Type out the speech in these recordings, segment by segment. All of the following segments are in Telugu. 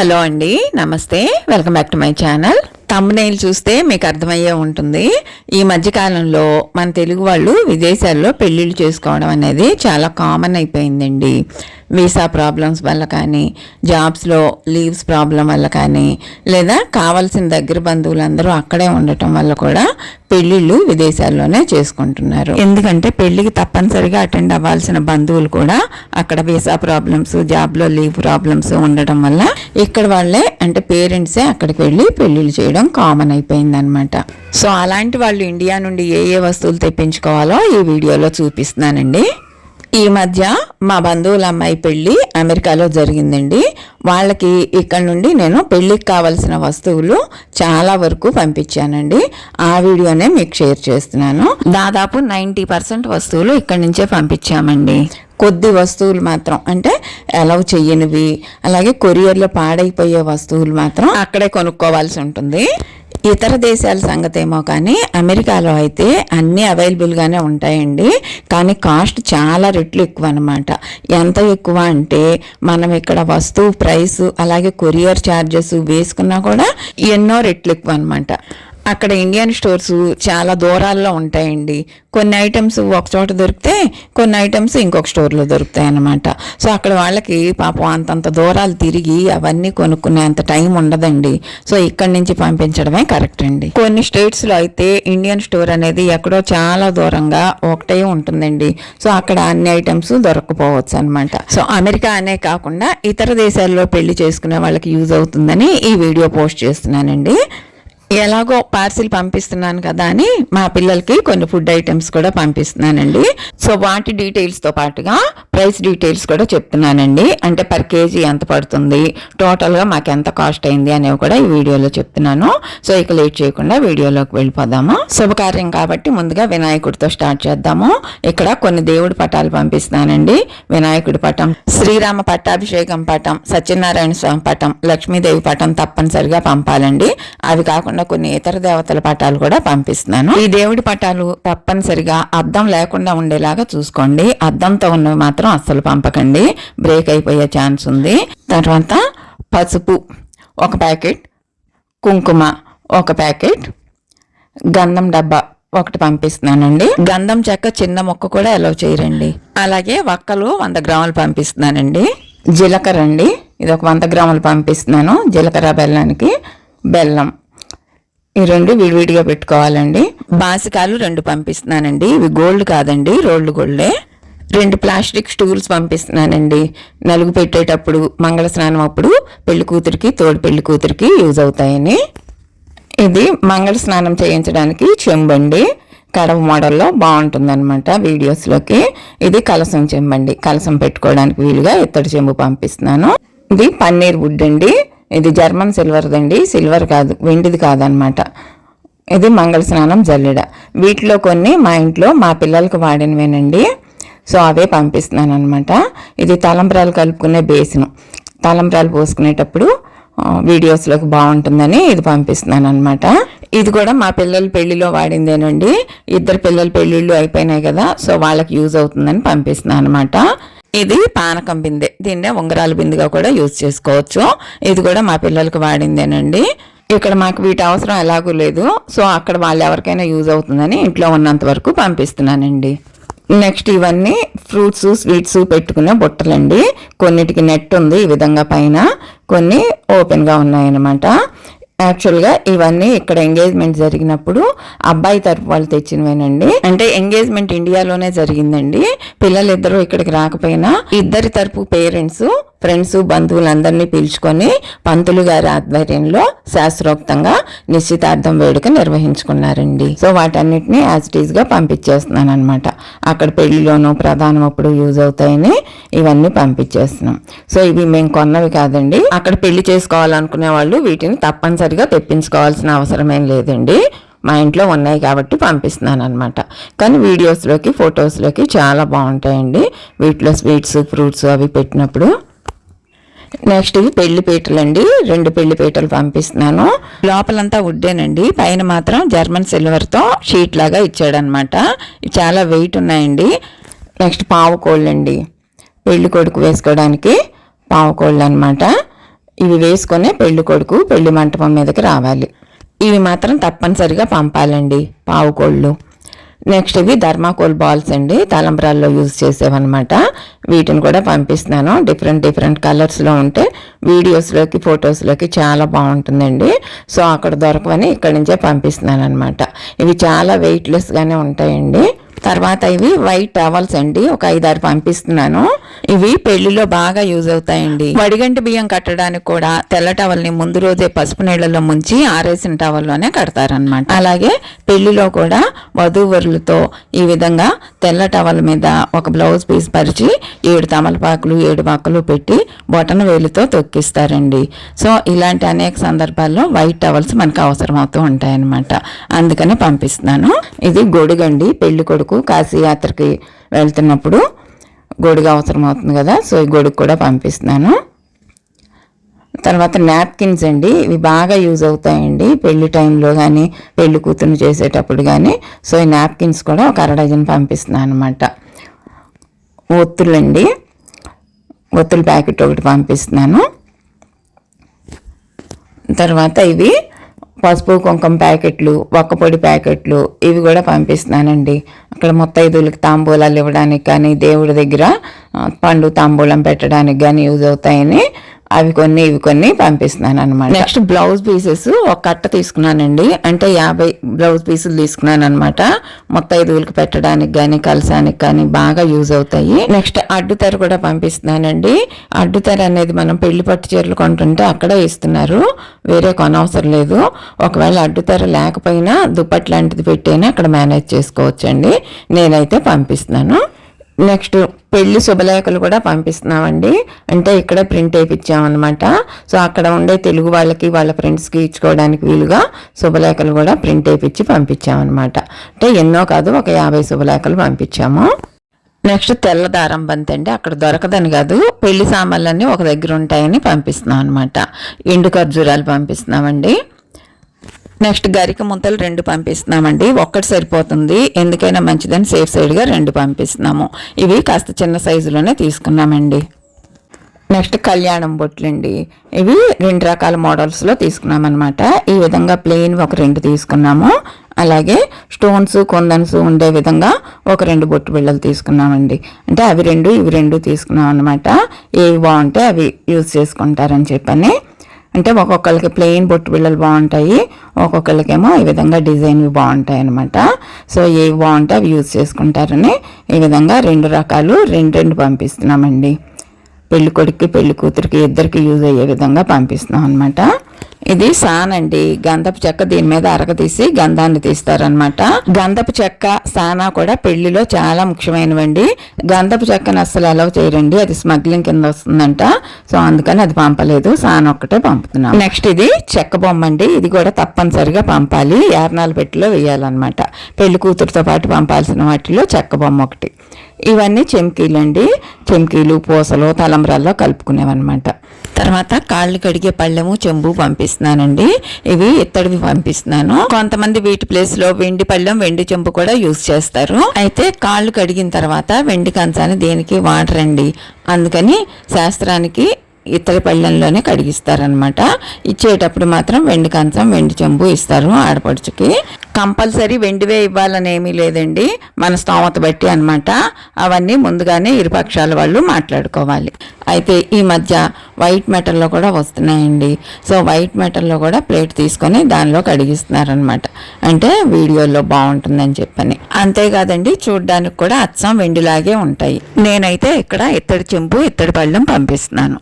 హలో అండి నమస్తే. Welcome back to my channel తమ్మునేలు చూస్తే మీకు అర్థమయ్యే ఉంటుంది. ఈ మధ్యకాలంలో మన తెలుగు వాళ్ళు విదేశాల్లో పెళ్ళిళ్ళు చేసుకోవడం అనేది చాలా కామన్ అయిపోయిందండి. వీసా ప్రాబ్లమ్స్ వల్ల కానీ జాబ్స్లో లీవ్స్ ప్రాబ్లం వల్ల కానీ లేదా కావాల్సిన దగ్గర బంధువులందరూ అక్కడే ఉండటం వల్ల కూడా పెళ్ళిళ్ళు విదేశాల్లోనే చేసుకుంటున్నారు. ఎందుకంటే పెళ్ళికి తప్పనిసరిగా అటెండ్ అవ్వాల్సిన బంధువులు కూడా అక్కడ వీసా ప్రాబ్లమ్స్ జాబ్లో లీవ్ ప్రాబ్లమ్స్ ఉండటం వల్ల ఇక్కడ వాళ్ళే అంటే పేరెంట్సే అక్కడికి వెళ్ళి పెళ్ళిళ్ళు చేయడం కామన్ అయిపోయింది అనమాట సో అలాంటి వాళ్ళు ఇండియా నుండి ఏ ఏ వస్తువులు తెప్పించుకోవాలో ఈ వీడియోలో చూపిస్తున్నానండి. ఈ మధ్య మా బంధువుల అమ్మాయి పెళ్ళి అమెరికాలో జరిగిందండి. వాళ్ళకి ఇక్కడ నుండి నేను పెళ్ళికి కావలసిన వస్తువులు చాలా వరకు పంపించానండి. ఆ వీడియోనే మీకు షేర్ చేస్తున్నాను. దాదాపు నైంటీ పర్సెంట్ వస్తువులు ఇక్కడి నుంచే పంపించామండి. కొద్ది వస్తువులు మాత్రం అంటే అలౌ చెయ్యనివి అలాగే కొరియర్లో పాడైపోయే వస్తువులు మాత్రం అక్కడే కొనుక్కోవాల్సి ఉంటుంది. ఇతర దేశాల సంగతేమో కానీ అమెరికాలో అయితే అన్నీ అవైలబుల్గానే ఉంటాయండి. కానీ కాస్ట్ చాలా రెట్లు ఎక్కువ అనమాట ఎంత ఎక్కువ అంటే మనం ఇక్కడ వస్తువు ప్రైస్ అలాగే కొరియర్ ఛార్జెస్ వేసుకున్నా కూడా ఎన్నో రెట్లు ఎక్కువ అనమాట అక్కడ ఇండియన్ స్టోర్స్ చాలా దూరాల్లో ఉంటాయండి. కొన్ని ఐటమ్స్ ఒక చోట దొరికితే కొన్ని ఐటమ్స్ ఇంకొక స్టోర్లో దొరుకుతాయి అన్నమాట. సో అక్కడ వాళ్ళకి పాపం అంతంత దూరాలు తిరిగి అవన్నీ కొనుక్కునే అంత టైం ఉండదండి. సో ఇక్కడి నుంచి పంపించడమే కరెక్ట్ అండి. కొన్ని స్టేట్స్లో అయితే ఇండియన్ స్టోర్ అనేది ఎక్కడో చాలా దూరంగా ఒకటే ఉంటుందండి. సో అక్కడ అన్ని ఐటమ్స్ దొరకపోవచ్చు అనమాట సో అమెరికా అనే కాకుండా ఇతర దేశాల్లో పెళ్ళి చేసుకునే వాళ్ళకి యూజ్ అవుతుందని ఈ వీడియో పోస్ట్ చేస్తున్నానండి. ఎలాగో పార్సిల్ పంపిస్తున్నాను కదా అని మా పిల్లలకి కొన్ని ఫుడ్ ఐటమ్స్ కూడా పంపిస్తున్నానండి. సో వాటి డీటెయిల్స్తో పాటుగా ప్రైస్ డీటెయిల్స్ కూడా చెప్తున్నానండి. అంటే పర్ కేజీ ఎంత పడుతుంది టోటల్గా మాకు ఎంత కాస్ట్ అయింది అనేవి కూడా ఈ వీడియోలో చెప్తున్నాను. సో ఇక లేట్ చేయకుండా వీడియోలోకి వెళ్ళిపోదాము. శుభకార్యం కాబట్టి ముందుగా వినాయకుడితో స్టార్ట్ చేద్దాము. ఇక్కడ కొన్ని దేవుడి పటాలు పంపిస్తున్నానండి. వినాయకుడి పటం శ్రీరామ పట్టాభిషేకం పటం సత్యనారాయణ స్వామి పటం లక్ష్మీదేవి పటం తప్పనిసరిగా పంపాలండి. అవి కాకుండా కొన్ని ఇతర దేవతల పటాలు కూడా పంపిస్తున్నాను. ఈ దేవుడి పటాలు తప్పనిసరిగా అద్దం లేకుండా ఉండేలాగా చూసుకోండి. అద్దంతో ఉన్నవి మాత్రం అస్సలు పంపకండి. బ్రేక్ అయిపోయే ఛాన్స్ ఉంది. తర్వాత పసుపు ఒక ప్యాకెట్ కుంకుమ ఒక ప్యాకెట్ గంధం డబ్బా ఒకటి పంపిస్తున్నానండి. గంధం చెక్క చిన్న మొక్క కూడా అలౌ చేయరండి. అలాగే వక్కలు వంద గ్రాములు పంపిస్తున్నానండి. జీలకర్ర అండి ఇది ఒక వంద గ్రాములు పంపిస్తున్నాను. జీలకర్ర బెల్లానికి బెల్లం ఈ రెండు విడివిడిగా పెట్టుకోవాలండి. బాసికాలు రెండు పంపిస్తున్నానండి. ఇవి గోల్డ్ కాదండి రోల్డ్ గోల్డే. రెండు ప్లాస్టిక్ స్టూల్స్ పంపిస్తున్నానండి. నలుగు పెట్టేటప్పుడు మంగళ స్నానం అప్పుడు పెళ్ళి కూతురికి తోడు పెళ్ళి కూతురికి యూజ్ అవుతాయని. ఇది మంగళ స్నానం చేయించడానికి చెంబండి. కడవ మోడల్లో బాగుంటుందన్నమాట వీడియోస్లోకి. ఇది కలసం చెంబండి. కలసం పెట్టుకోవడానికి వీలుగా ఇత్తడి చెంబు పంపిస్తున్నాను. ఇది పన్నీర్ వుడ్ అండి. ఇది జర్మన్ సిల్వర్దండి సిల్వర్ కాదు వెండిది కాదనమాట. ఇది మంగళ స్నానం జల్లెడ. వీటిలో కొన్ని మా ఇంట్లో మా పిల్లలకు వాడినవేనండి. సో అవే పంపిస్తున్నాను అనమాట ఇది తలంబ్రాలు కలుపుకునే బేసిన్. తలంబ్రాలు పోసుకునేటప్పుడు వీడియోస్లోకి బాగుంటుందని ఇది పంపిస్తున్నాను అనమాట ఇది కూడా మా పిల్లల పెళ్ళిలో వాడిందేనండి. ఇద్దరు పిల్లల పెళ్ళిళ్ళు అయిపోయినాయి కదా సో వాళ్ళకి యూజ్ అవుతుందని పంపిస్తున్నాను అనమాట ఇది పానకం బిందె. దీన్నే ఉంగరాల బిందెగా కూడా యూజ్ చేసుకోవచ్చు. ఇది కూడా మా పిల్లలకు వాడిందేనండి. ఇక్కడ మాకు వీటి అవసరం ఎలాగూ లేదు. సో అక్కడ వాళ్ళు ఎవరికైనా యూజ్ అవుతుందని ఇంట్లో ఉన్నంత వరకు పంపిస్తున్నానండి. నెక్స్ట్ ఇవన్నీ ఫ్రూట్స్ స్వీట్స్ పెట్టుకునే బుట్టలండి. కొన్నిటికి నెట్ ఉంది ఈ విధంగా పైన. కొన్ని ఓపెన్గా ఉన్నాయన్నమాట. యాక్చువల్గా ఇవన్నీ ఇక్కడ ఎంగేజ్మెంట్ జరిగినప్పుడు అబ్బాయి తరపు వాళ్ళు తెచ్చినవేనండి. అంటే ఎంగేజ్మెంట్ ఇండియాలోనే జరిగిందండి. పిల్లలు ఇక్కడికి రాకపోయినా ఇద్దరి తరపు పేరెంట్స్ ఫ్రెండ్స్ బంధువులందరినీ పిలుచుకొని పంతులు గారి ఆధ్వర్యంలో శాస్త్రోక్తంగా నిశ్చితార్థం వేడుక నిర్వహించుకున్నారండి. సో వాటన్నిటిని యాజ్ ఇట్ ఈస్గా పంపించేస్తున్నాను అనమాట అక్కడ పెళ్ళిలోనూ ప్రధానం అప్పుడు యూజ్ అవుతాయని ఇవన్నీ పంపించేస్తున్నాం. సో ఇవి మేము కొన్నవి కాదండి. అక్కడ పెళ్ళి చేసుకోవాలనుకునే వాళ్ళు వీటిని తప్పనిసరిగా తెప్పించుకోవాల్సిన అవసరమేం లేదండి. మా ఇంట్లో ఉన్నాయి కాబట్టి పంపిస్తున్నాను అనమాట కానీ వీడియోస్లోకి ఫొటోస్లోకి చాలా బాగుంటాయండి. వీటిలో స్వీట్స్ ఫ్రూట్స్ అవి పెట్టినప్పుడు నెక్స్ట్ ఇవి పెళ్ళి పీటలు అండి రెండు పెళ్ళి పీటలు పంపిస్తున్నాను. లోపలంతా వుడ్డేనండి. పైన మాత్రం జర్మన్ సిల్వర్తో షీట్ లాగా ఇచ్చాడనమాట చాలా వెయిట్ ఉన్నాయండి. నెక్స్ట్ పావు కోళ్ళు అండి పెళ్ళి కొడుకు వేసుకోవడానికి పావు కోళ్ళు అనమాట ఇవి వేసుకొని పెళ్ళి కొడుకు పెళ్ళి మంటపం మీదకి రావాలి. ఇవి మాత్రం తప్పనిసరిగా పంపాలండి. పావు కోళ్ళు. నెక్స్ట్ ఇవి ధర్మాకోల్ బాల్స్ అండి. తలంబ్రాల్లో యూజ్ చేసేవన్నమాట. వీటిని కూడా పంపిస్తున్నాను. డిఫరెంట్ డిఫరెంట్ కలర్స్లో ఉంటే వీడియోస్లోకి ఫొటోస్లోకి చాలా బాగుంటుందండి. సో అక్కడ దొరకవని ఇక్కడి నుంచే పంపిస్తున్నాను అనమాట ఇవి చాలా వెయిట్లెస్గానే ఉంటాయండి. తర్వాత ఇవి వైట్ టవల్స్ అండి. ఒక ఐదారు పంపిస్తున్నాను. ఇవి పెళ్ళిలో బాగా యూజ్ అవుతాయండి. వడిగంటి బియ్యం కట్టడానికి కూడా తెల్ల టవల్ని ముందు రోజే పసుపు నీళ్ళలో ముంచి ఆరేసిన టవల్లోనే కడతారనమాట అలాగే పెళ్ళిలో కూడా వధూవరులతో ఈ విధంగా తెల్ల టవల్ మీద ఒక బ్లౌజ్ పీస్ పరిచి ఏడు తమలపాకులు ఏడు మొక్కలు పెట్టి బొటన వేలుతో తొక్కిస్తారండి. సో ఇలాంటి అనేక సందర్భాల్లో వైట్ టవల్స్ మనకు అవసరం అవుతూ ఉంటాయన్నమాట. అందుకని పంపిస్తున్నాను. ఇది గొడుగండి. పెళ్ళి కొడుకు కాశీయాత్రకి వెళ్తున్నప్పుడు గొడుగు అవసరం అవుతుంది కదా సో ఈ గొడుగు కూడా పంపిస్తున్నాను. తర్వాత నాప్కిన్స్ అండి. ఇవి బాగా యూజ్ అవుతాయండి. పెళ్ళి టైంలో కానీ పెళ్ళి కూతురు చేసేటప్పుడు కానీ సో ఈ నాప్కిన్స్ కూడా ఒక అర డజన్ పంపిస్తున్నాను అనమాట ఒత్తులండి. ఒత్తుల ప్యాకెట్ ఒకటి పంపిస్తున్నాను. తర్వాత ఇవి పసుపు కుంకుమ ప్యాకెట్లు ఒక్కపొడి ప్యాకెట్లు ఇవి కూడా పంపిస్తున్నానండి. అక్కడ ముత్తైదులకి తాంబూలాలు ఇవ్వడానికి కానీ దేవుడి దగ్గర పండు తాంబూలం పెట్టడానికి కానీ యూజ్ అవుతాయని అవి కొన్ని ఇవి కొన్ని పంపిస్తున్నాను అనమాట నెక్స్ట్ బ్లౌజ్ పీసెస్ ఒక కట్ట తీసుకున్నానండి. అంటే యాభై బ్లౌజ్ పీసులు తీసుకున్నాను అనమాట ముత్తైదువులకి పెట్టడానికి కానీ కలసానికి కానీ బాగా యూజ్ అవుతాయి. నెక్స్ట్ అడ్డుతెర కూడా పంపిస్తున్నానండి. అడ్డుతెర అనేది మనం పెళ్ళి పట్టు చీరలు కొంటుంటే అక్కడే ఇస్తున్నారు. వేరే కొనవసరం లేదు. ఒకవేళ అడ్డుతెర లేకపోయినా దుప్పటి లాంటిది పెట్టైనా అక్కడ మేనేజ్ చేసుకోవచ్చండి. నేనైతే పంపిస్తున్నాను. నెక్స్ట్ పెళ్ళి శుభలేఖలు కూడా పంపిస్తున్నామండి. అంటే ఇక్కడ ప్రింట్ వేయించామన్నమాట సో అక్కడ ఉండే తెలుగు వాళ్ళకి వాళ్ళ ఫ్రెండ్స్కి ఇచ్చుకోవడానికి వీలుగా శుభలేఖలు కూడా ప్రింట్ వేయించి పంపించామన్నమాట అంటే ఎన్నో కాదు ఒక యాభై శుభలేఖలు పంపించాము నెక్స్ట్ తెల్ల దారం బంతి అండి. అక్కడ దొరకదని కాదు పెళ్ళి సామాన్లన్నీ ఒక దగ్గర ఉంటాయని పంపిస్తున్నాం అనమాట ఎండు ఖర్జూరాలు పంపిస్తున్నామండి. నెక్స్ట్ గరిక ముంతలు రెండు పంపిస్తున్నామండి. ఒక్కటి సరిపోతుంది. ఎందుకైనా మంచిదని సేఫ్ సైడ్గా రెండు పంపిస్తున్నాము. ఇవి కాస్త చిన్న సైజులోనే తీసుకున్నామండి. నెక్స్ట్ కళ్యాణం బొట్లండి. ఇవి రెండు రకాల మోడల్స్లో తీసుకున్నాం అనమాట ఈ విధంగా ప్లెయిన్ ఒక రెండు తీసుకున్నాము. అలాగే స్టోన్స్ కొందన్స్ ఉండే విధంగా ఒక రెండు బొట్టు బిళ్ళలు తీసుకున్నామండి. అంటే అవి రెండు ఇవి రెండు తీసుకున్నాం అనమాట ఏవి బాగుంటే అవి యూజ్ చేసుకుంటారని చెప్పని అంటే ఒక్కొక్కరికి ప్లెయిన్ బొట్టు బిళ్ళలు బాగుంటాయి ఒక్కొక్కరికేమో ఈ విధంగా డిజైన్వి బాగుంటాయి అనమాట సో ఏవి బాగుంటే అవి యూజ్ చేసుకుంటారని ఈ విధంగా రెండు రకాలు రెండు రెండు పంపిస్తున్నామండి. పెళ్ళి పెళ్ళికూతురికి పెళ్ళి కూతురికి ఇద్దరికి యూజ్ అయ్యే విధంగా పంపిస్తున్నాం అనమాట ఇది సాన్ అండి. గంధపు చెక్క దీని మీద అరగ తీసి గంధాన్ని తీస్తారనమాట గంధపు చెక్క సానా కూడా పెళ్ళిలో చాలా ముఖ్యమైనవండి. గంధపు చెక్కను అస్సలు అలవ్ చేయరండి. అది స్మగ్లింగ్ కింద వస్తుందంట. సో అందుకని అది పంపలేదు. సాన్ ఒక్కటే పంపుతున్నాం. నెక్స్ట్ ఇది చెక్క బొమ్మ అండి ఇది కూడా తప్పనిసరిగా పంపాలి. యార్నాలు పెట్టిలో వేయాలన్నమాట. పెళ్ళి కూతురుతో పాటు పంపాల్సిన వాటిలో చెక్క బొమ్మ ఒకటి. ఇవన్నీ చెమ్కీలు అండి చెమ్కీలు పూసలు తలంబ్రాల్లో కలుపుకునేవన్నమాట. తర్వాత కాళ్ళు కడిగే పళ్ళెము చెంబు పంపిస్తున్నానండి. ఇవి ఇత్తడివి పంపిస్తున్నాను. కొంతమంది వీటి ప్లేస్లో వెండి పళ్ళెం వెండి చెంబు కూడా యూజ్ చేస్తారు. అయితే కాళ్ళు కడిగిన తర్వాత వెండి కంచాన్ని దేనికి వాడరండి? అందుకని శాస్త్రానికి ఇత్తడి పళ్ళెంలోనే కడిగిస్తారనమాట ఇచ్చేటప్పుడు మాత్రం వెండి కంచం వెండి చెంబు ఇస్తారు ఆడపడుచుకి. కంపల్సరీ వెండివే ఇవ్వాలని ఏమీ లేదండి. మన స్తోమత బట్టి అన్నమాట. అవన్నీ ముందుగానే ఇరుపక్షాల వాళ్ళు మాట్లాడుకోవాలి. అయితే ఈ మధ్య వైట్ మెటల్లో కూడా వస్తున్నాయండి. సో వైట్ మెటల్లో కూడా ప్లేట్ తీసుకొని దానిలో కడిగిస్తున్నారనమాట అంటే వీడియోలో బాగుంటుందని చెప్పని. అంతేకాదండి చూడ్డానికి కూడా అచ్చం వెండిలాగే ఉంటాయి. నేనైతే ఇక్కడ ఇత్తడి చెంబు ఇత్తడి పళ్ళెం పంపిస్తున్నాను.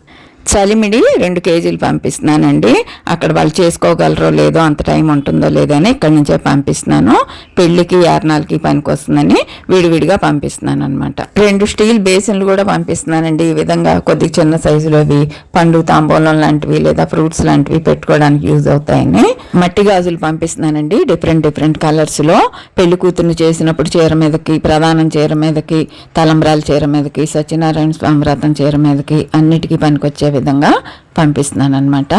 చలిమిడి రెండు కేజీలు పంపిస్తున్నానండి. అక్కడ వాళ్ళు చేసుకోగలరో లేదో అంత టైం ఉంటుందో లేదో అని ఇక్కడి నుంచే పంపిస్తున్నాను. పెళ్ళికి యారణాలకి పనికి వస్తుందని విడివిడిగా పంపిస్తున్నాను అనమాట రెండు స్టీల్ బేసిన్లు కూడా పంపిస్తున్నానండి. ఈ విధంగా కొద్ది చిన్న సైజులోవి పండు తాంబూలం లాంటివి లేదా ఫ్రూట్స్ లాంటివి పెట్టుకోవడానికి యూజ్ అవుతాయని మట్టి గాజులు పంపిస్తున్నానండి. డిఫరెంట్ డిఫరెంట్ కలర్స్లో పెళ్ళి కూతుర్ని చేసినప్పుడు చీర మీదకి ప్రధానం చీర మీదకి తలంబ్రాల చీర మీదకి సత్యనారాయణ స్వామి వ్రతం చీర మీదకి అన్నిటికీ పనికొచ్చేవి విధంగా పంపిస్తున్నాను అనమాట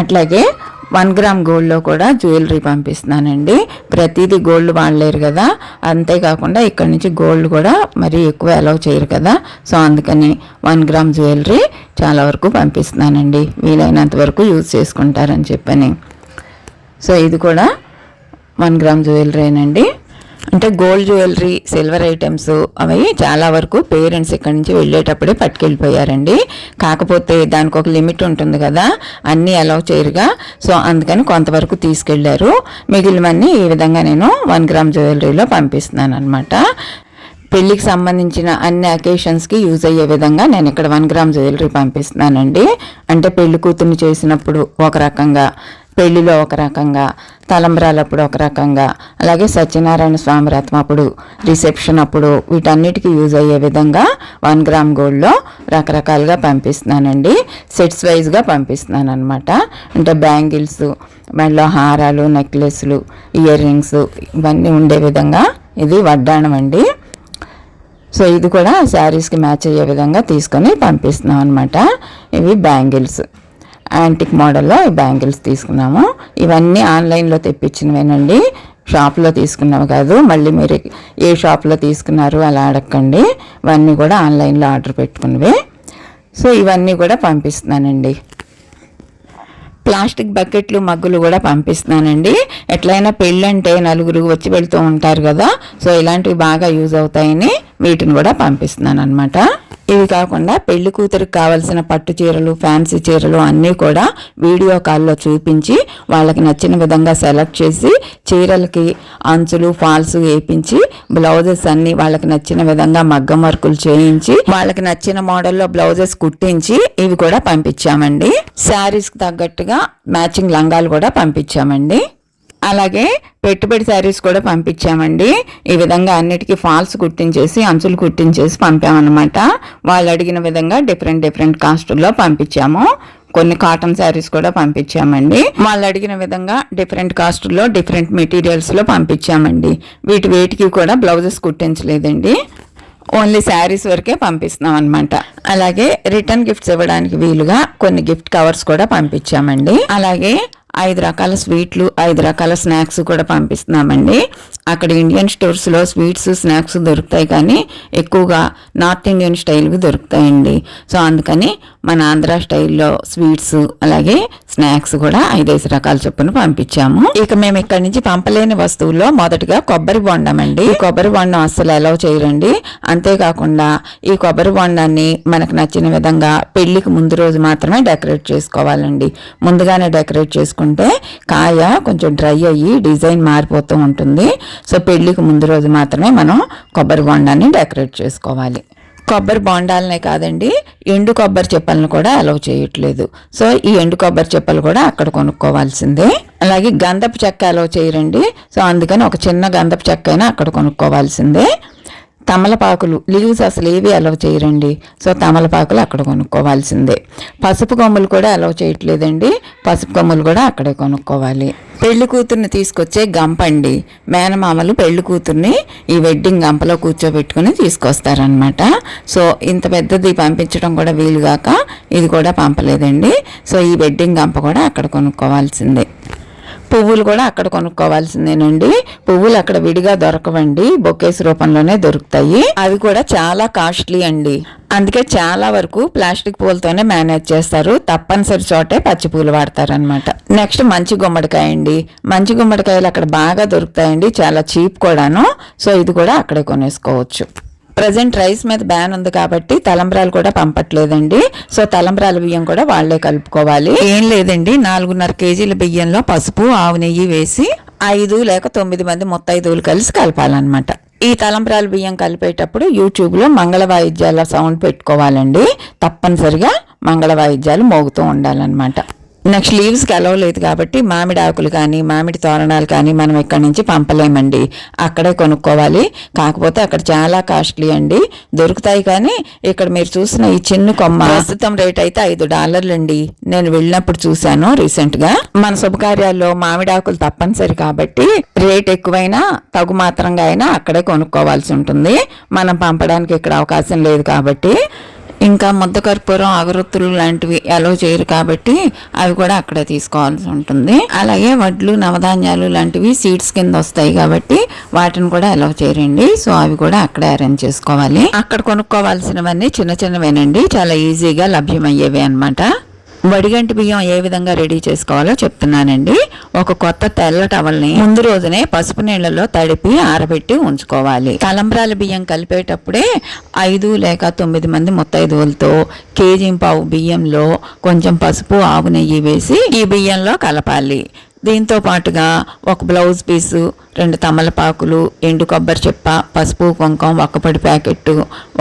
అట్లాగే వన్ గ్రామ్ గోల్డ్లో కూడా జ్యువెలరీ పంపిస్తున్నానండి. ప్రతిదీ గోల్డ్ వాడలేరు కదా. అంతేకాకుండా ఇక్కడ నుంచి గోల్డ్ కూడా మరీ ఎక్కువ అలౌ చేయరు కదా. సో అందుకని వన్ గ్రామ్ జ్యువెలరీ చాలా వరకు పంపిస్తున్నానండి. వీలైనంత వరకు యూజ్ చేసుకుంటారని చెప్పని. సో ఇది కూడా వన్ గ్రామ్ జ్యువెలరీనండి అంటే గోల్డ్ జ్యువెలరీ సిల్వర్ ఐటమ్స్ అవి చాలా వరకు పేరెంట్స్ ఇక్కడి నుంచి వెళ్ళేటప్పుడే పట్టుకెళ్ళిపోయారండి. కాకపోతే దానికి ఒక లిమిట్ ఉంటుంది కదా అన్నీ అలౌ చేయరుగా. సో అందుకని కొంతవరకు తీసుకెళ్ళారు మిగిలినవన్నీ ఈ విధంగా నేను వన్ గ్రామ్ జ్యువెలరీలో పంపిస్తున్నాను అనమాట పెళ్ళికి సంబంధించిన అన్ని అకేషన్స్కి యూజ్ అయ్యే విధంగా నేను ఇక్కడ వన్ గ్రామ్ జ్యువెలరీ పంపిస్తున్నానండి. అంటే పెళ్ళి కూతుర్ని చేసినప్పుడు ఒక రకంగా పెళ్ళిలో ఒక రకంగా తలంబ్రాలప్పుడు ఒక రకంగా అలాగే సత్యనారాయణ స్వామి రథం అప్పుడు రిసెప్షన్ అప్పుడు వీటన్నిటికీ యూజ్ అయ్యే విధంగా వన్ గ్రామ్ గోల్డ్లో రకరకాలుగా పంపిస్తున్నానండి. సెట్స్ వైజ్గా పంపిస్తున్నాను అనమాట అంటే బ్యాంగిల్స్ మళ్ళీ హారాలు నెక్లెస్లు ఇయర్ రింగ్స్ ఇవన్నీ ఉండే విధంగా ఇది వడ్డాణం అండి. సో ఇది కూడా శారీస్కి మ్యాచ్ అయ్యే విధంగా తీసుకొని పంపిస్తున్నాం అనమాట ఇవి బ్యాంగిల్స్. యాంటిక్ మోడల్లో ఈ బ్యాంగిల్స్ తీసుకున్నాము. ఇవన్నీ ఆన్లైన్లో తెప్పించినవేనండి. షాప్లో తీసుకున్నాము కాదు. మళ్ళీ మీరు ఏ షాప్లో తీసుకున్నారు అలా అడగండి. ఇవన్నీ కూడా ఆన్లైన్లో ఆర్డర్ పెట్టుకున్నవే. సో ఇవన్నీ కూడా పంపిస్తున్నానండి. ప్లాస్టిక్ బకెట్లు మగ్గులు కూడా పంపిస్తున్నానండి. ఎట్లయినా పెళ్ళంటే నలుగురు వచ్చి వెళ్తూ ఉంటారు కదా. సో ఇలాంటివి బాగా యూజ్ అవుతాయని వీటిని కూడా పంపిస్తున్నాను అనమాట ఇవి కాకుండా పెళ్ళి కూతురికి కావాల్సిన పట్టు చీరలు ఫ్యాన్సీ చీరలు అన్నీ కూడా వీడియో కాల్లో చూపించి వాళ్ళకి నచ్చిన విధంగా సెలెక్ట్ చేసి చీరలకి అంచులు ఫాల్స్ వేయించి బ్లౌజెస్ అన్నీ వాళ్ళకి నచ్చిన విధంగా మగ్గం వర్కులు చేయించి వాళ్ళకి నచ్చిన మోడల్లో బ్లౌజెస్ కుట్టించి ఇవి కూడా పంపించామండి. శారీస్కి తగ్గట్టుగా మ్యాచింగ్ లంగాలు కూడా పంపించామండి. అలాగే పెట్టుబడి శారీస్ కూడా పంపించామండి. ఈ విధంగా అన్నిటికీ ఫాల్స్ కుట్టించేసి అంచులు కుట్టించేసి పంపామన్నమాట. వాళ్ళు అడిగిన విధంగా డిఫరెంట్ డిఫరెంట్ కాస్టుల్లో పంపించాము. కొన్ని కాటన్ శారీస్ కూడా పంపించామండి. వాళ్ళు అడిగిన విధంగా డిఫరెంట్ కాస్టుల్లో డిఫరెంట్ మెటీరియల్స్లో పంపించామండి. వీటి వేటికి కూడా బ్లౌజెస్ కుట్టించలేదండి ఓన్లీ శారీస్ వరకే పంపిస్తున్నాం అనమాట అలాగే రిటర్న్ గిఫ్ట్స్ ఇవ్వడానికి వీలుగా కొన్ని గిఫ్ట్ కవర్స్ కూడా పంపించామండి. అలాగే ఐదు రకాల స్వీట్లు ఐదు రకాల స్నాక్స్ కూడా పంపిస్తున్నామండి. అక్కడ ఇండియన్ స్టోర్స్లో స్వీట్స్ స్నాక్స్ దొరుకుతాయి కానీ ఎక్కువగా నార్త్ ఇండియన్ స్టైల్వి దొరుకుతాయండి. సో అందుకని మన ఆంధ్ర స్టైల్లో స్వీట్స్ అలాగే స్నాక్స్ కూడా ఐదైదు రకాల చొప్పున పంపించాము. ఇక మేము ఇక్కడి నుంచి పంపలేని వస్తువుల్లో మొదటిగా కొబ్బరి బొండం అండి. ఈ కొబ్బరి బొండం అస్సలు అలౌ చేయరండి. అంతేకాకుండా ఈ కొబ్బరి బొండాన్ని మనకు నచ్చిన విధంగా పెళ్ళికి ముందు రోజు మాత్రమే డెకరేట్ చేసుకోవాలండి. ముందుగానే డెకరేట్ చేసుకుంటే కాయ కొంచెం డ్రై అయ్యి డిజైన్ మారిపోతూ ఉంటుంది. సో పెళ్ళికి ముందు రోజు మాత్రమే మనం కొబ్బరి బొండాన్ని డెకరేట్ చేసుకోవాలి. కొబ్బరి బొండాలనే కాదండి ఎండు కొబ్బరి చెప్పలను కూడా అలౌ చేయట్లేదు. సో ఈ ఎండు కొబ్బరి చెప్పలు కూడా అక్కడ కొనుక్కోవాల్సిందే. అలాగే గంధపు చెక్క అలౌ చేయరండి సో అందుకని ఒక చిన్న గంధపు చెక్క అయినా అక్కడ కొనుక్కోవాల్సిందే. తమలపాకులు లీవ్స్ అసలు ఏవి అలవ్ చేయరండి. సో తమలపాకులు అక్కడ కొనుక్కోవాల్సిందే. పసుపు కొమ్ములు కూడా అలవ్ చేయట్లేదండి. పసుపు కొమ్ములు కూడా అక్కడే కొనుక్కోవాలి. పెళ్ళి కూతుర్ని తీసుకొచ్చే గంపండి. మేనమామలు పెళ్ళి కూతుర్ని ఈ వెడ్డింగ్ గంపలో కూర్చోబెట్టుకుని తీసుకొస్తారనమాట సో ఇంత పెద్దది పంపించడం కూడా వీలుగాక ఇది కూడా పంపలేదండి. సో ఈ వెడ్డింగ్ గంప కూడా అక్కడ కొనుక్కోవాల్సిందే. పువ్వులు కూడా అక్కడ కొనుక్కోవాల్సిందేనండి. పువ్వులు అక్కడ విడిగా దొరకవండి. బొకేస్ రూపంలోనే దొరుకుతాయి. అవి కూడా చాలా కాస్ట్లీ అండి. అందుకే చాలా వరకు ప్లాస్టిక్ పూలతోనే మేనేజ్ చేస్తారు. తప్పనిసరి చోటే పచ్చి పూలు వాడతారనమాట నెక్స్ట్ మంచి గుమ్మడికాయ అండి. మంచి గుమ్మడికాయలు అక్కడ బాగా దొరుకుతాయండి. చాలా చీప్ కూడాను. సో ఇది కూడా అక్కడే కొనేసుకోవచ్చు. ప్రజెంట్ రైస్ మీద బ్యాన్ ఉంది కాబట్టి తలంబ్రాలు కూడా పంపట్లేదండి. సో తలంబ్రాల బియ్యం కూడా వాళ్ళే కలుపుకోవాలి. ఏం లేదండి. నాలుగున్నర కేజీల బియ్యంలో పసుపు ఆవు నెయ్యి వేసి ఐదు లేక తొమ్మిది మంది ముత్తైదువులు కలిసి కలపాలన్నమాట. ఈ తలంబ్రాల బియ్యం కలిపేటప్పుడు యూట్యూబ్లో మంగళ వాయిద్యాల సౌండ్ పెట్టుకోవాలండి. తప్పనిసరిగా మంగళ వాయిద్యాలు మోగుతూ ఉండాలన్నమాట. నెక్స్ట్ లీవ్స్కి అలవ్ లేదు కాబట్టి మామిడి ఆకులు కానీ మామిడి తోరణాలు కానీ మనం ఇక్కడి నుంచి పంపలేమండి. అక్కడే కొనుక్కోవాలి. కాకపోతే అక్కడ చాలా కాస్ట్లీ అండి. దొరుకుతాయి కానీ ఇక్కడ మీరు చూసిన ఈ చిన్న కొమ్మ ప్రస్తుతం రేట్ అయితే ఐదు డాలర్లు అండి. నేను వెళ్ళినప్పుడు చూశాను రీసెంట్గా మన శుభకార్యాల్లో మామిడి ఆకులు తప్పనిసరి కాబట్టి రేట్ ఎక్కువైనా తగు మాత్రంగా అయినా అక్కడే కొనుక్కోవాల్సి ఉంటుంది. మనం పంపడానికి ఇక్కడ అవకాశం లేదు కాబట్టి. ఇంకా ముద్ద కర్పూరం అగరొత్తులు లాంటివి అలో చేయరు కాబట్టి అవి కూడా అక్కడే తీసుకోవాల్సి ఉంటుంది. అలాగే వడ్లు నవధాన్యాలు లాంటివి సీడ్స్ కింద వస్తాయి కాబట్టి వాటిని కూడా అలో చేయరండి సో అవి కూడా అక్కడే అరేంజ్ చేసుకోవాలి. అక్కడ కొనుక్కోవాల్సినవన్నీ చిన్న చిన్నవేనండి. చాలా ఈజీగా లభ్యమయ్యేవి అనమాట వడిగంటి బియ్యం ఏ విధంగా రెడీ చేసుకోవాలో చెప్తున్నానండి. ఒక కొత్త తెల్ల టవల్ని ముందు రోజునే పసుపు నీళ్ళలో తడిపి ఆరబెట్టి ఉంచుకోవాలి. తలంబ్రాల బియ్యం కలిపేటప్పుడే ఐదు లేక తొమ్మిది మంది ముత్తైదువులతో కేజీ పావు బియ్యంలో కొంచెం పసుపు ఆవు నెయ్యి వేసి ఈ బియ్యంలో కలపాలి. దీంతో పాటుగా ఒక బ్లౌజ్ పీసు రెండు తమలపాకులు ఎండు కొబ్బరి చెప్ప పసుపు కుంకం ఒక్కపొడి ప్యాకెట్టు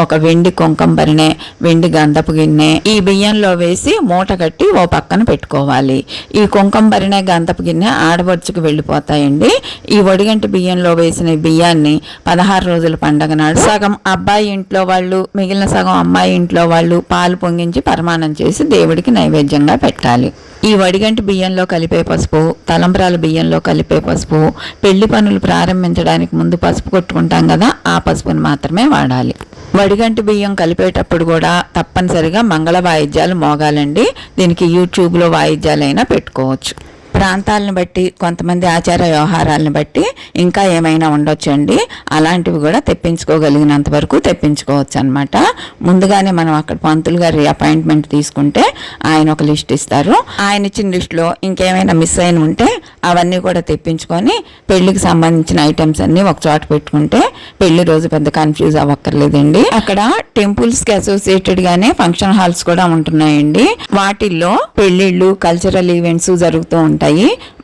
ఒక వెండి కుంకం బరిణె వెండి గంధపు గిన్నె ఈ బియ్యంలో వేసి మూట కట్టి ఓ పక్కన పెట్టుకోవాలి. ఈ కుంకం బరిణె గంధపు గిన్నె ఆడబడుచుకు వెళ్ళిపోతాయండి. ఈ ఒడిగంటి బియ్యంలో వేసిన బియ్యాన్ని పదహారు రోజుల పండగ నాడు సగం అబ్బాయి ఇంట్లో వాళ్ళు మిగిలిన సగం అమ్మాయి ఇంట్లో వాళ్ళు పాలు పొంగించి పరమాణం చేసి దేవుడికి నైవేద్యంగా పెట్టాలి. ఈ వడిగంటి బియ్యంలో కలిపే పసుపు తలంబ్రాల బియ్యంలో కలిపే పసుపు పెళ్ళి పనులు ప్రారంభించడానికి ముందు పసుపు కొట్టుకుంటాం కదా ఆ పసుపును మాత్రమే వాడాలి. వడిగంటి బియ్యం కలిపేటప్పుడు కూడా తప్పనిసరిగా మంగళ వాయిద్యాలు మోగాలండి. దీనికి యూట్యూబ్లో వాయిద్యాలైనా పెట్టుకోవచ్చు. ప్రాంతాలను బట్టి కొంతమంది ఆచార వ్యవహారాలను బట్టి ఇంకా ఏమైనా ఉండొచ్చండి. అలాంటివి కూడా తెప్పించుకోగలిగినంత వరకు తెప్పించుకోవచ్చు అనమాట ముందుగానే మనం అక్కడ పంతులు గారి అపాయింట్మెంట్ తీసుకుంటే ఆయన ఒక లిస్ట్ ఇస్తారు. ఆయన ఇచ్చిన లిస్టులో ఇంకేమైనా మిస్ అయిన ఉంటే అవన్నీ కూడా తెప్పించుకొని పెళ్ళికి సంబంధించిన ఐటమ్స్ అన్ని ఒక చోట పెట్టుకుంటే పెళ్ళి రోజు పెద్ద కన్ఫ్యూజ్ అవ్వక్కర్లేదండి. అక్కడ టెంపుల్స్కి అసోసియేటెడ్ గానే ఫంక్షన్ హాల్స్ కూడా ఉంటున్నాయండి. వాటిల్లో పెళ్ళిళ్ళు కల్చరల్ ఈవెంట్స్ జరుగుతూ ఉంటాయి.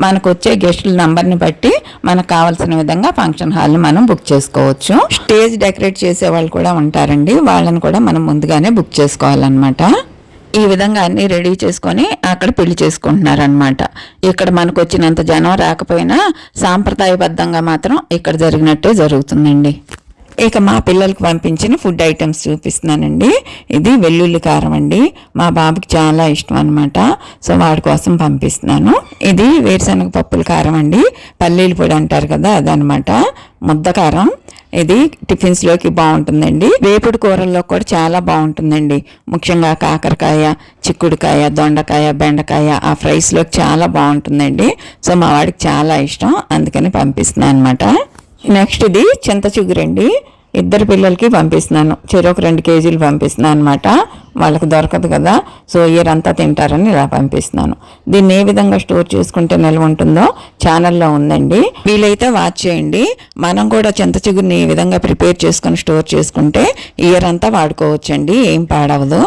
మనకు వచ్చే గెస్టుల నంబర్ని బట్టి మనకు కావాల్సిన విధంగా ఫంక్షన్ హాల్ని మనం బుక్ చేసుకోవచ్చు. స్టేజ్ డెకరేట్ చేసే వాళ్ళు కూడా ఉంటారండి. వాళ్ళని కూడా మనం ముందుగానే బుక్ చేసుకోవాలన్నమాట. ఈ విధంగా అన్ని రెడీ చేసుకొని అక్కడ పెళ్ళి చేసుకుంటున్నారనమాట ఇక్కడ మనకు వచ్చినంత జనం రాకపోయినా సాంప్రదాయబద్ధంగా మాత్రం ఇక్కడ జరిగినట్టే జరుగుతుందండి. ఇక మా పిల్లలకు పంపించిన ఫుడ్ ఐటమ్స్ చూపిస్తున్నానండి. ఇది వెల్లుల్లి కారం అండి. మా బాబుకి చాలా ఇష్టం అనమాట సో వాడి కోసం పంపిస్తున్నాను. ఇది వేరుశనగ పప్పుల కారం అండి. పల్లీల పొడి అంటారు కదా అదనమాట ముద్ద కారం. ఇది టిఫిన్స్లోకి బాగుంటుందండి. వేపుడు కూరల్లో కూడా చాలా బాగుంటుందండి. ముఖ్యంగా కాకరకాయ చిక్కుడుకాయ దొండకాయ బెండకాయ ఆ ఫ్రైస్లోకి చాలా బాగుంటుందండి. సో మా వాడికి చాలా ఇష్టం. అందుకని పంపిస్తున్నాను అనమాట నెక్స్ట్ ఇది చింత చిగురండి ఇద్దరు పిల్లలకి పంపిస్తున్నాను. చెరొక రెండు కేజీలు పంపిస్తున్నాను అనమాట వాళ్ళకి దొరకదు కదా. సో ఇయర్ అంతా తింటారని ఇలా పంపిస్తున్నాను. దీన్ని ఏ విధంగా స్టోర్ చేసుకుంటే నిల్వ ఉంటుందో ఛానల్లో ఉందండి. వీలైతే వాచ్ చేయండి. మనం కూడా చింత చిగురిని ఈ విధంగా ప్రిపేర్ చేసుకొని స్టోర్ చేసుకుంటే ఇయర్ అంతా వాడుకోవచ్చండి. ఏం పాడవదు.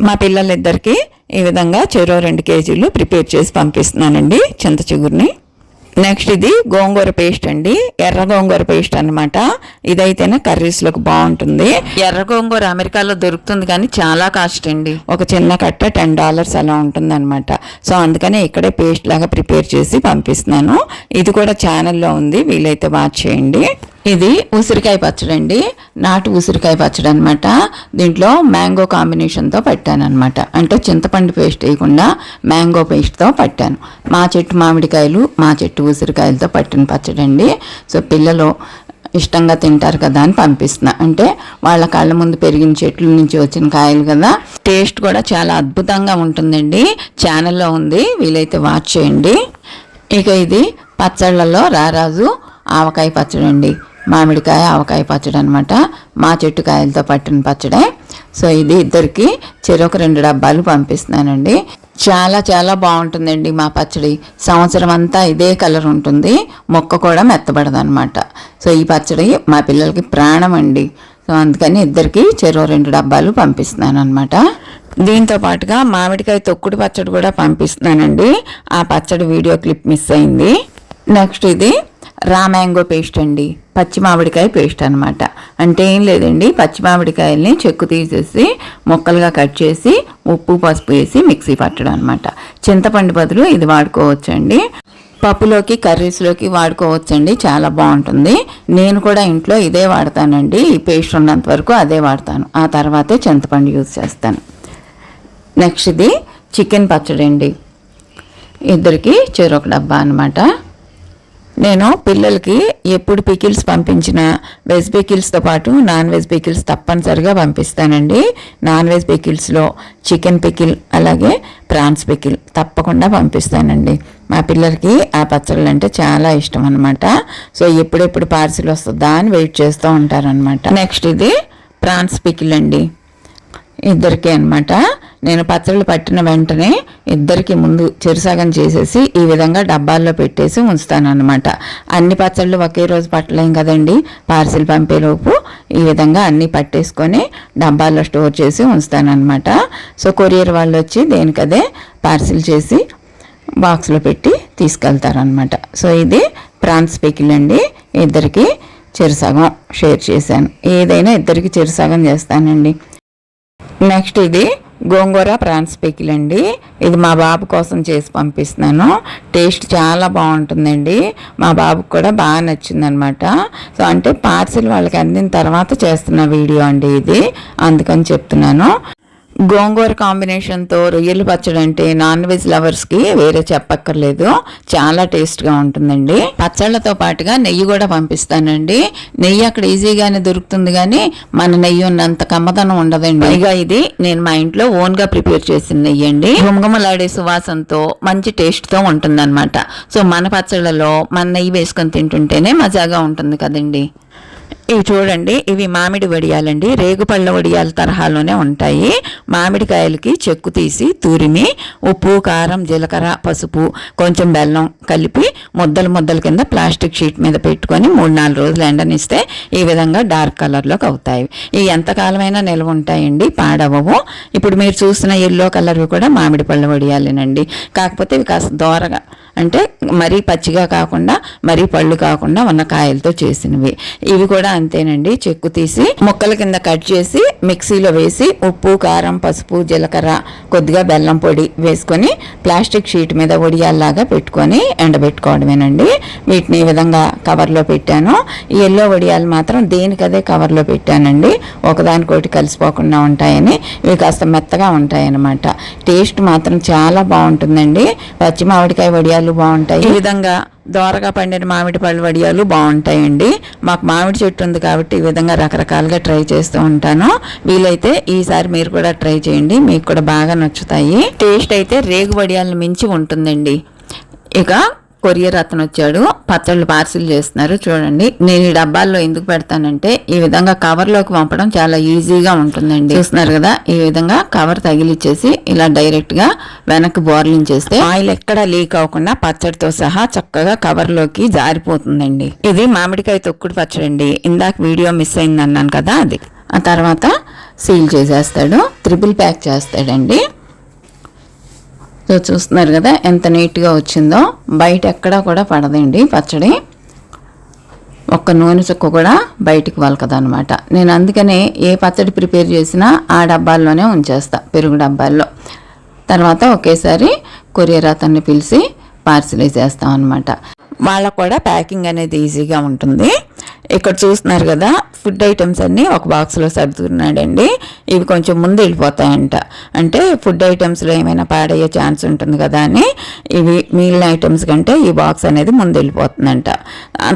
మా పిల్లలిద్దరికి ఈ విధంగా చెరో రెండు కేజీలు ప్రిపేర్ చేసి పంపిస్తున్నానండి. చింత చిగురిని నెక్స్ట్ ఇది గోంగూర పేస్ట్ అండి. ఎర్ర గోంగూర పేస్ట్ అనమాట ఇదైతేనే కర్రీస్లోకి బాగుంటుంది. ఎర్ర గోంగూర అమెరికాలో దొరుకుతుంది కానీ చాలా కాస్ట్ అండి. ఒక చిన్న కట్ట టెన్ డాలర్స్ అలా ఉంటుంది అనమాట సో అందుకనే ఇక్కడే పేస్ట్ లాగా ప్రిపేర్ చేసి పంపిస్తున్నాను. ఇది కూడా ఛానల్లో ఉంది. వీలైతే వాచ్ చేయండి. ఇది ఉసిరికాయ పచ్చడి అండి. నాటు ఉసిరికాయ పచ్చడి అనమాట దీంట్లో మ్యాంగో కాంబినేషన్తో పెట్టాను అనమాట అంటే చింతపండు పేస్ట్ వేయకుండా మ్యాంగో పేస్ట్తో పట్టాను. మా చెట్టు మామిడికాయలు మా చెట్టు ఉసిరికాయలతో పట్టిన పచ్చడి అండి. సో పిల్లలు ఇష్టంగా తింటారు కదా అని పంపిస్తున్నా. అంటే వాళ్ళ కళ్ళ ముందు పెరిగిన చెట్ల నుంచి వచ్చిన కాయలు కదా. టేస్ట్ కూడా చాలా అద్భుతంగా ఉంటుందండి. ఛానల్లో ఉంది. వీలైతే వాచ్ చేయండి. ఇక ఇది పచ్చళ్ళలో రారాజు ఆవకాయ పచ్చడి అండి మామిడికాయ ఆవకాయ పచ్చడి అనమాట మా చెట్టు కాయలతో పట్టిన పచ్చడే. సో ఇది ఇద్దరికి చెరొక రెండు డబ్బాలు పంపిస్తున్నానండి. చాలా చాలా బాగుంటుందండి మా పచ్చడి. సంవత్సరం అంతా ఇదే కలర్ ఉంటుంది. మొక్క కూడా మెత్తబడదనమాట సో ఈ పచ్చడి మా పిల్లలకి ప్రాణం అండి. సో అందుకని ఇద్దరికి చెరో రెండు డబ్బాలు పంపిస్తున్నాను అనమాట దీంతో పాటుగా మామిడికాయ తొక్కుడు పచ్చడి కూడా పంపిస్తున్నానండి. ఆ పచ్చడి వీడియో క్లిప్ మిస్ అయింది. నెక్స్ట్ ఇది రా మ్యాంగో పేస్ట్ అండి. పచ్చి మామిడికాయ పేస్ట్ అనమాట అంటే ఏం లేదండి పచ్చి మామిడికాయల్ని చెక్కు తీసేసి ముక్కలుగా కట్ చేసి ఉప్పు పసుపు వేసి మిక్సీ పట్టడం అనమాట చింతపండు బదులు ఇది వాడుకోవచ్చండి. పప్పులోకి కర్రీస్లోకి వాడుకోవచ్చండి. చాలా బాగుంటుంది. నేను కూడా ఇంట్లో ఇదే వాడతానండి. ఈ పేస్ట్ ఉన్నంత వరకు అదే వాడతాను. ఆ తర్వాతే చింతపండు యూజ్ చేస్తాను. నెక్స్ట్ ఇది చికెన్ పచ్చడి అండి ఇద్దరికి చెరొక డబ్బా అనమాట నేను పిల్లలకి ఎప్పుడు పికిల్స్ పంపించిన వెజ్ పికిల్స్తో పాటు నాన్ వెజ్ పికిల్స్ తప్పనిసరిగా పంపిస్తానండి. నాన్ వెజ్ పికిల్స్లో చికెన్ పికిల్ అలాగే ప్రాన్స్ పికిల్ తప్పకుండా పంపిస్తానండి. మా పిల్లలకి ఆ పచ్చళ్ళు అంటే చాలా ఇష్టం అనమాట సో ఎప్పుడెప్పుడు పార్సిల్ వస్తుందా అని వెయిట్ చేస్తూ ఉంటారనమాట నెక్స్ట్ ఇది ప్రాన్స్ పికిల్ అండి. ఇద్దరికి అనమాట నేను పచ్చళ్ళు పట్టిన వెంటనే ఇద్దరికి ముందు చెరుసగం చేసేసి ఈ విధంగా డబ్బాల్లో పెట్టేసి ఉంచుతానమాట అన్ని పచ్చళ్ళు ఒకే రోజు పట్టలేం కదండి. పార్సిల్ పంపేలోపు ఈ విధంగా అన్నీ పట్టేసుకొని డబ్బాల్లో స్టోర్ చేసి ఉంచుతానమాట సో కొరియర్ వాళ్ళు వచ్చి దేనికదే పార్సిల్ చేసి బాక్స్లో పెట్టి తీసుకెళ్తారనమాట సో ఇది ప్రాన్స్ పికిల్ అండి. ఇద్దరికి చెరుసగం షేర్ చేశాను. ఏదైనా ఇద్దరికి చెరుసగం చేస్తానండి. నెక్స్ట్ ఇది గోంగూర ప్రాన్స్ పికిల్ అండి. ఇది మా బాబు కోసం చేసి పంపిస్తున్నాను. టేస్ట్ చాలా బాగుంటుందండి. మా బాబుకి కూడా బాగా నచ్చిందనమాట. సో అంటే పార్సిల్ వాళ్ళకి అందిన తర్వాత చేస్తున్న వీడియో అండి ఇది. అందుకని చెప్తున్నాను. గోంగూర కాంబినేషన్తో రొయ్యలు పచ్చడి అంటే నాన్ వెజ్ లవర్స్కి వేరే చెప్పక్కర్లేదు. చాలా టేస్ట్గా ఉంటుందండి. పచ్చళ్ళతో పాటుగా నెయ్యి కూడా పంపిస్తానండి. నెయ్యి అక్కడ ఈజీగానే దొరుకుతుంది కానీ మన నెయ్యి ఉన్నంత కమ్మదనం ఉండదండి. పైగా ఇది నేను మా ఇంట్లో ఓన్గా ప్రిపేర్ చేసిన నెయ్యి అండి. గుమగుమలాడే సువాసనతో మంచి టేస్ట్తో ఉంటుందన్నమాట. సో మన పచ్చళ్ళలో మన నెయ్యి వేసుకొని తింటుంటేనే మజాగా ఉంటుంది కదండి. ఇవి చూడండి ఇవి మామిడి వడియాలండి. రేగుపళ్ళ వడియాల తరహాలోనే ఉంటాయి. మామిడికాయలకి చెక్కు తీసి తురిమి ఉప్పు కారం జీలకర్ర పసుపు కొంచెం బెల్లం కలిపి ముద్దలు ముద్దల కింద ప్లాస్టిక్ షీట్ మీద పెట్టుకొని మూడు నాలుగు రోజులు ఎండనిస్తే ఈ విధంగా డార్క్ కలర్లోకి అవుతాయి. ఇవి ఎంతకాలమైనా నిల్వ ఉంటాయండి పాడవవు ఇప్పుడు మీరు చూసిన ఎల్లో కలర్ కూడా మామిడి పళ్ళ వడియాలేనండి. కాకపోతే ఇవి కాస్త దోరగా అంటే మరీ పచ్చిగా కాకుండా మరీ పళ్ళు కాకుండా ఉన్న కాయలతో చేసినవి. ఇవి కూడా అంతేనండి. చెక్కు తీసి ముక్కల కింద కట్ చేసి మిక్సీలో వేసి ఉప్పు కారం పసుపు జీలకర్ర కొద్దిగా బెల్లం పొడి వేసుకొని ప్లాస్టిక్ షీట్ మీద వడియాల్లాగా పెట్టుకొని ఎండబెట్టుకోవడమేనండి. వీటిని ఈ విధంగా కవర్లో పెట్టాను. ఈ ఎల్లో వడియాలు మాత్రం దేనికదే కవర్లో పెట్టానండి. ఒకదానికోటి కలిసిపోకుండా ఉంటాయని ఇవి కాస్త మెత్తగా ఉంటాయన్నమాట. టేస్ట్ మాత్రం చాలా బాగుంటుందండి. పచ్చి మామిడికాయ వడియాలు బాగుంటాయి. ఈ విధంగా దోరగా పండిన మామిడి పళ్ళు వడియాలు బాగుంటాయండి. మాకు మామిడి చెట్టు ఉంది కాబట్టి ఈ విధంగా రకరకాలుగా ట్రై చేస్తూ ఉంటాను. వీలైతే ఈసారి మీరు కూడా ట్రై చేయండి. మీకు కూడా బాగా నచ్చుతాయి. టేస్ట్ అయితే రేగు వడియాలను మించి ఉంటుందండి. ఇక కొరియర్ అతను వచ్చాడు పచ్చళ్ళు పార్సిల్ చేస్తున్నారు. చూడండి. నేను ఈ డబ్బాల్లో ఎందుకు పెడతానంటే ఈ విధంగా కవర్లోకి పంపడం చాలా ఈజీగా ఉంటుందండి. చూస్తున్నారు కదా? ఈ విధంగా కవర్ తగిలిచ్చేసి ఇలా డైరెక్ట్గా వెనక్కి బోర్లించేస్తే ఆయిల్ ఎక్కడా లీక్ అవ్వకుండా పచ్చడితో సహా చక్కగా కవర్లోకి జారిపోతుందండి. ఇది మామిడికాయ తొక్కుడు పచ్చడి అండి. ఇందాక వీడియో మిస్ అయింది అన్నాను కదా అది. ఆ తర్వాత సీల్ చేసేస్తాడు. త్రిపుల్ ప్యాక్ చేస్తాడండి. సో చూస్తున్నారు కదా ఎంత నీట్గా వచ్చిందో. బయట ఎక్కడా కూడా పడదండి పచ్చడి. ఒక్క నూనె చుక్క కూడా బయటికి వలకదనమాట నేను అందుకనే ఏ పచ్చడి ప్రిపేర్ చేసినా ఆ డబ్బాల్లోనే ఉంచేస్తా పెరుగు డబ్బాల్లో. తర్వాత ఒకేసారి కొరియర్ అతన్ని పిలిచి పార్సిల్ చేస్తాం అనమాట వాళ్ళకు కూడా ప్యాకింగ్ అనేది ఈజీగా ఉంటుంది. ఇక్కడ చూస్తున్నారు కదా ఫుడ్ ఐటమ్స్ అన్నీ ఒక బాక్స్లో సర్దుతున్నాడండి. ఇవి కొంచెం ముందు వెళ్ళిపోతాయంట. అంటే ఫుడ్ ఐటమ్స్లో ఏమైనా పాడయ్యే ఛాన్స్ ఉంటుంది కదా అని ఇవి మిగిలిన ఐటమ్స్ కంటే ఈ బాక్స్ అనేది ముందు వెళ్ళిపోతుందంట.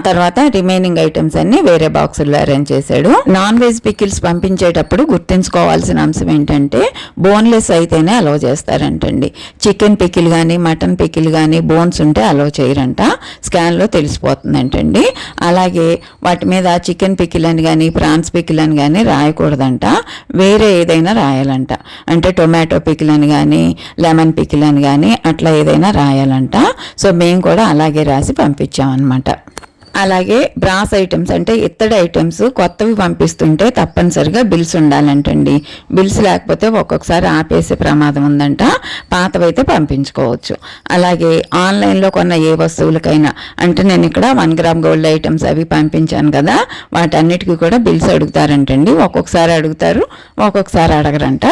తర్వాత రిమైనింగ్ ఐటమ్స్ అన్నీ వేరే బాక్సుల్లో అరేంజ్ చేశాడు. నాన్ వెజ్ పికిల్స్ పంపించేటప్పుడు గుర్తుంచుకోవాల్సిన అంశం ఏంటంటే బోన్లెస్ అయితేనే అలౌ చేస్తారంటండి. చికెన్ పికిల్ కానీ మటన్ పికిల్ కానీ బోన్స్ ఉంటే అలౌ చేయరంట. స్కాన్లో తెలిసిపోతుందంటండి. అలాగే వాటి మీద చికెన్ పికిల్ అని కానీ ప్రాన్స్ పికిల్ అని కానీ రాయకూడదంట. వేరే ఏదైనా రాయాలంట. అంటే టొమాటో పికిల్ అని కానీ లెమన్ పికిల్ అని కానీ అట్లా ఏదైనా రాయాలంట. సో మేము కూడా అలాగే రాసి పంపించామన్నమాట. అలాగే బ్రాస్ ఐటమ్స్ అంటే ఇత్తడి ఐటమ్స్ కొత్తవి పంపిస్తుంటే తప్పనిసరిగా బిల్స్ ఉండాలంటండి. బిల్స్ లేకపోతే ఒక్కొక్కసారి ఆపేసే ప్రమాదం ఉందంట. పాతవైతే పంపించుకోవచ్చు. అలాగే ఆన్లైన్లో కొన్న ఏ వస్తువులకైనా అంటే నేను ఇక్కడ వన్ గ్రామ్ గోల్డ్ ఐటమ్స్ అవి పంపించాను కదా వాటన్నిటికీ కూడా బిల్స్ అడుగుతారంటండి. ఒక్కొక్కసారి అడుగుతారు ఒక్కొక్కసారి అడగరంట.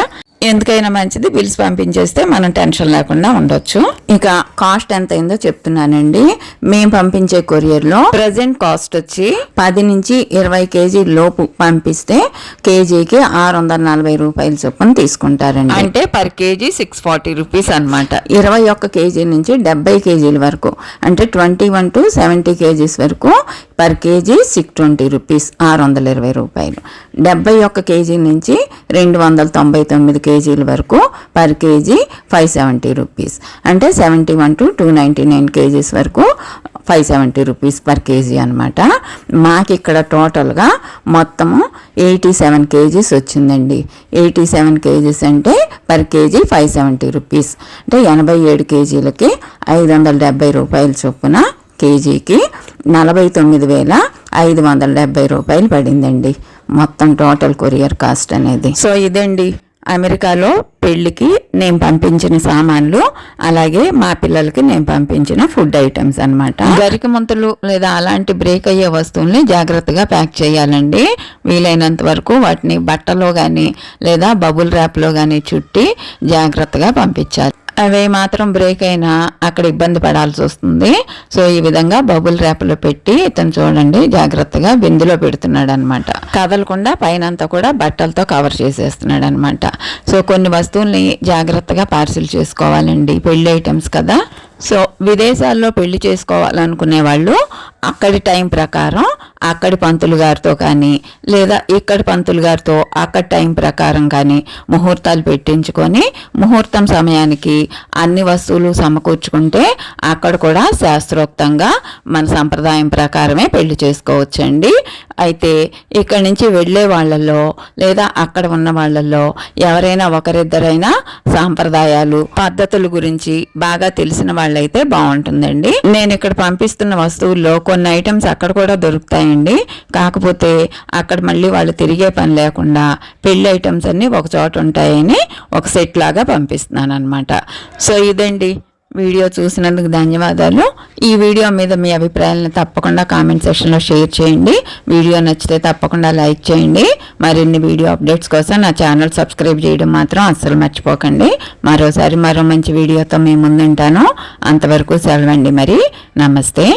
ఎందుకైనా మంచిది బిల్స్ పంపించేస్తే మనం టెన్షన్ లేకుండా ఉండొచ్చు. ఇక కాస్ట్ ఎంత అయిందో చెప్తున్నానండి. మేము పంపించే కొరియర్లో ప్రజెంట్ కాస్ట్ వచ్చి పది నుంచి ఇరవై కేజీ లోపు పంపిస్తే కేజీకి ఆరు వందల నలభై రూపాయల చొప్పున తీసుకుంటారండి. అంటే per KG six forty rupees అనమాట ఇరవై ఒక్క కేజీ నుంచి డెబ్బై కేజీల వరకు అంటే twenty one to seventy KGs వరకు per KG six twenty rupees ఆరు వందల ఇరవై రూపాయలు. డెబ్బై ఒక్క కేజీ నుంచి రెండు వందల తొంభై తొమ్మిది కేజీల వరకు per KG five seventy rupees. అంటే seventy one to two ninety nine KGs వరకు five seventy rupees per KG అనమాట మాకు ఇక్కడ టోటల్గా మొత్తము ఎయిటీ సెవెన్ కేజీస్ వచ్చిందండి. ఎయిటీ సెవెన్ కేజీస్ అంటే per KG five seventy rupees. అంటే ఎనభై ఏడు కేజీలకి ఐదు వందల డెబ్బై రూపాయల చొప్పున కేజీకి నలభై తొమ్మిది వేల ఐదు వందల డెబ్బై రూపాయలు పడిందండి. మొత్తం టోటల్ కొరియర్ కాస్ట్ అనేది. సో ఇదండి. అమెరికాలో పెళ్ళికి నేను పంపించిన సామాన్లు అలాగే మా పిల్లలకి నేను పంపించిన ఫుడ్ ఐటమ్స్ అన్నమాట. గరిక ముంతలు లేదా అలాంటి బ్రేక్ అయ్యే వస్తువుల్ని జాగ్రత్తగా ప్యాక్ చేయాలండి. వీలైనంత వరకు వాటిని బట్టలో కానీ లేదా బబుల్ ర్యాప్లో కానీ చుట్టి జాగ్రత్తగా పంపించాలి. అవి మాత్రం బ్రేక్ అయినా అక్కడ ఇబ్బంది పడాల్సి వస్తుంది. సో ఈ విధంగా బబుల్ ర్యాప్లో పెట్టి ఇతను చూడండి జాగ్రత్తగా బిందులో పెడుతున్నాడు అనమాట కదలకుండా పైన అంతా కూడా బట్టలతో కవర్ చేసేస్తున్నాడు అనమాట సో కొన్ని వస్తువుల్ని జాగ్రత్తగా పార్సిల్ చేసుకోవాలండి పెళ్ళి ఐటమ్స్ కదా. సో విదేశాల్లో పెళ్ళి చేసుకోవాలనుకునే వాళ్ళు అక్కడి టైం ప్రకారం అక్కడి పంతులు గారితో కానీ లేదా ఇక్కడి పంతులు గారితో అక్కడి టైం ప్రకారం కానీ ముహూర్తాలు పెట్టించుకొని ముహూర్తం సమయానికి అన్ని వస్తువులు సమకూర్చుకుంటే అక్కడ కూడా శాస్త్రోక్తంగా మన సంప్రదాయం ప్రకారమే పెళ్ళి చేసుకోవచ్చండి. అయితే ఇక్కడి నుంచి వెళ్ళే వాళ్ళల్లో లేదా అక్కడ ఉన్న వాళ్ళల్లో ఎవరైనా ఒకరిద్దరైనా సాంప్రదాయాలు పద్ధతుల గురించి బాగా తెలిసిన వాళ్ళైతే బాగుంటుందండి. నేను ఇక్కడ పంపిస్తున్న వస్తువుల్లో కొన్ని ఐటమ్స్ అక్కడ కూడా దొరుకుతాయండి. కాకపోతే అక్కడ మళ్ళీ వాళ్ళు తిరిగే పని లేకుండా పెళ్ళి ఐటమ్స్ అన్నీ ఒక చోట ఉంటాయని ఒక సెట్ లాగా పంపిస్తున్నాను అనమాట సో ఇదండి. వీడియో చూసినందుకు ధన్యవాదాలు. ఈ వీడియో మీద మీ అభిప్రాయాలను తప్పకుండా కామెంట్ సెక్షన్లో షేర్ చేయండి. వీడియో నచ్చితే తప్పకుండా లైక్ చేయండి. మరిన్ని వీడియో అప్డేట్స్ కోసం నా ఛానల్ సబ్స్క్రైబ్ చేయడం మాత్రం అస్సలు మర్చిపోకండి. మరోసారి మరో మంచి వీడియోతో మేము ముందుంటాను. అంతవరకు సెలవండి మరి. నమస్తే.